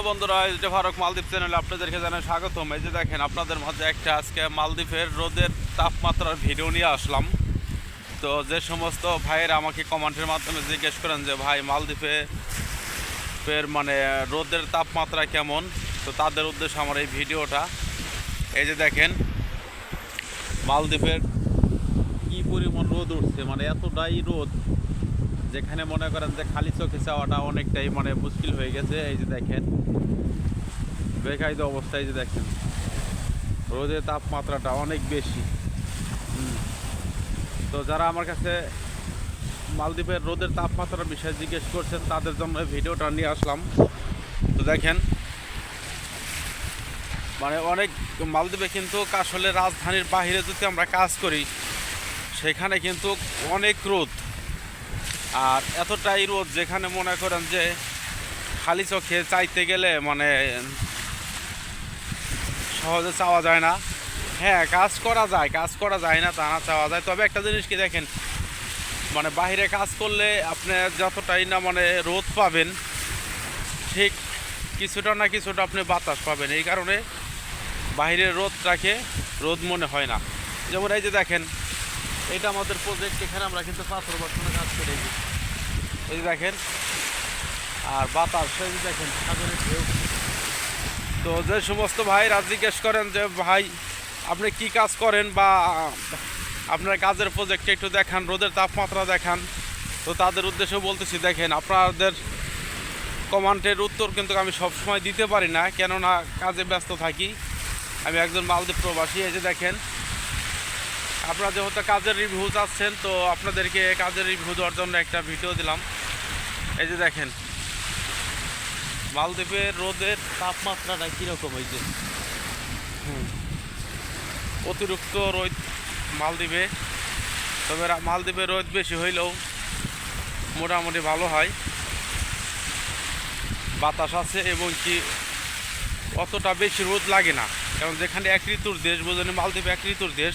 বন্ধুরা যে ফারুক মালদ্বীপ চ্যানেলে আপনাদেরকে জানাই স্বাগতম। এই যে দেখেন, আপনাদের মাঝে একটা আজকে মালদ্বীপের রোদের তাপমাত্রার ভিডিও নিয়ে আসলাম। তো যে সমস্ত ভাইয়েরা আমাকে কমেন্টের মাধ্যমে জিজ্ঞেস করেন যে, ভাই মালদ্বীপে ফের মানে রোদের তাপমাত্রা কেমন? তো তাদের উদ্দেশ্যে আমার এই ভিডিওটা এই যে দেখেন, মালদ্বীপের কি পরিমাণ রোদ উঠছে মানে এতটাই রোদ। যেখানে মনে করেন যে খালি চোখে চাওয়াটা অনেকটাই মানে মুশকিল হয়ে গেছে, এই যে দেখেন। বেকায়িত অবস্থায় যে দেখেন। রোদের তাপমাত্রাটা অনেক বেশি। তো যারা আমার কাছে মালদ্বীপের রোদের তাপমাত্রার বিষয়ে জিজ্ঞেস করছেন, তাদের জন্য ভিডিওটা নিয়ে আসলাম। তো দেখেন মানে অনেক মালদ্বীপে কিন্তু আসলে রাজধানীর বাইরে যদি আমরা কাজ করি, সেখানে কিন্তু অনেক রোদ। আর এতটাই রোদ যেখানে মনে করেন যে খালি চোখে চাইতে গেলে মানে সহজে চাওয়া যায় না। হ্যাঁ কাজ করা যায়, কাজ করা যায় না তা না চাওয়া যায়। তবে একটা জিনিস কি দেখেন মানে বাইরে কাজ করলে আপনি যতটাই না মানে রোদ পাবেন, ঠিক কিছুটা না কিছুটা আপনি বাতাস পাবেন। এই কারণে বাইরের রোদটাকে রোদ মনে হয় না। যেমন এই যে দেখেন এটা আমাদের প্রজেক্ট এখানে আমরা কিন্তু পাথর বর্তমানে কাজ করে এই যে দেখেন, আর বাতাস, এই দেখেন, সাগরের ঢেউ। তো যে সমস্ত ভাইরা জিজ্ঞেস করেন যে, ভাই, আপনি কি কাজ করেন বা আপনার কাজের প্রজেক্টে একটু দেখান, রোদের তাপমাত্রা দেখান। তো তাদের উদ্দেশ্যে বলতেছি, দেখেন, আপনাদের কমান্ডের উত্তর কিন্তু আমি সবসময় দিতে পারি না। কেননা কাজে ব্যস্ত থাকি। আমি একজন মালদ্বীপ প্রবাসী। এই যে দেখেন আপনারা যেহেতু কাজের রিভিউ চাচ্ছেন, তো আপনাদেরকে কাজের রিভিউ দেওয়ার জন্য একটা ভিডিও দিলাম। এই যে দেখেন, মালদ্বীপের রোদের তাপমাত্রাটা কীরকম যে? অতিরিক্ত রোদ মালদ্বীপে, তবে মালদ্বীপে রোদ বেশি হইলেও মোটামুটি ভালো হয়। বাতাস আছে এবং কি অতটা বেশি রোদ লাগে না, কারণ যেখানে এক ঋতুর দেশ, বোঝেন মালদ্বীপ এক ঋতুর দেশ।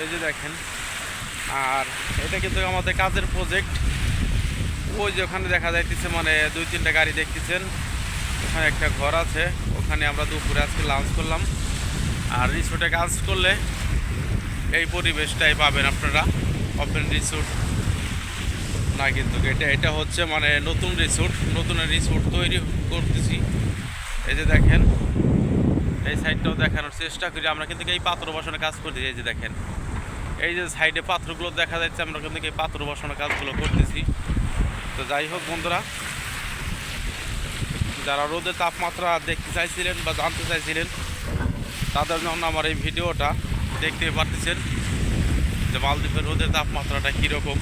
এই যে দেখেন, আর এটা কিন্তু আমাদের কাজের প্রজেক্ট ওই যে ওখানে দেখা যাইতেছে মানে দুই তিনটা গাড়ি দেখতেছেন, ওখানে একটা ঘর আছে, ওখানে আমরা দুপুরে আজকে লাঞ্চ করলাম। আর রিসোর্টে কাজ করলে এই পরিবেশটাই পাবেন আপনারা ওপেন রিসোর্ট না কিন্তু এটা এটা হচ্ছে মানে নতুন রিসোর্ট নতুন রিসোর্ট তৈরি করতেছি। এই যে দেখেন এই সাইডটাও দেখানোর চেষ্টা করি। আমরা কিন্তু এই পাত্র বসানোর কাজ করতেছি, এই যে দেখেন। এই যে সাইডে পাত্রগুলো দেখা যাচ্ছে, আমরা কিন্তু এই পাত্র বসানোর কাজগুলো করতেছি। তো যাই হোক বন্ধুরা, যারা রোদের তাপমাত্রা দেখতে চাইছিলেন বা জানতে চাইছিলেন, তাদের জন্য আমার এই ভিডিওটা দেখতে পারতেছেন যে মালদ্বীপের রোদের তাপমাত্রাটা কীরকম।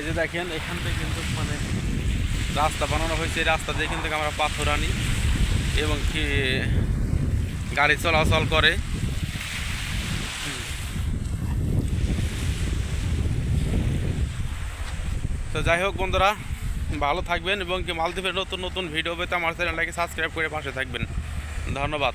এই যে দেখেন, এখান থেকে কিন্তু মানে রাস্তা বানানো হয়েছে। এই রাস্তা দিয়ে কিন্তু আমরা পাথর আনি এবং কি গাড়ি চলাচল করে। তো যাই হোক বন্ধুরা, ভালো থাকবেন এবং কি মালদ্বীপের নতুন নতুন ভিডিও পেতে আমার চ্যানেলটাকে সাবস্ক্রাইব করে পাশে থাকবেন। ধন্যবাদ।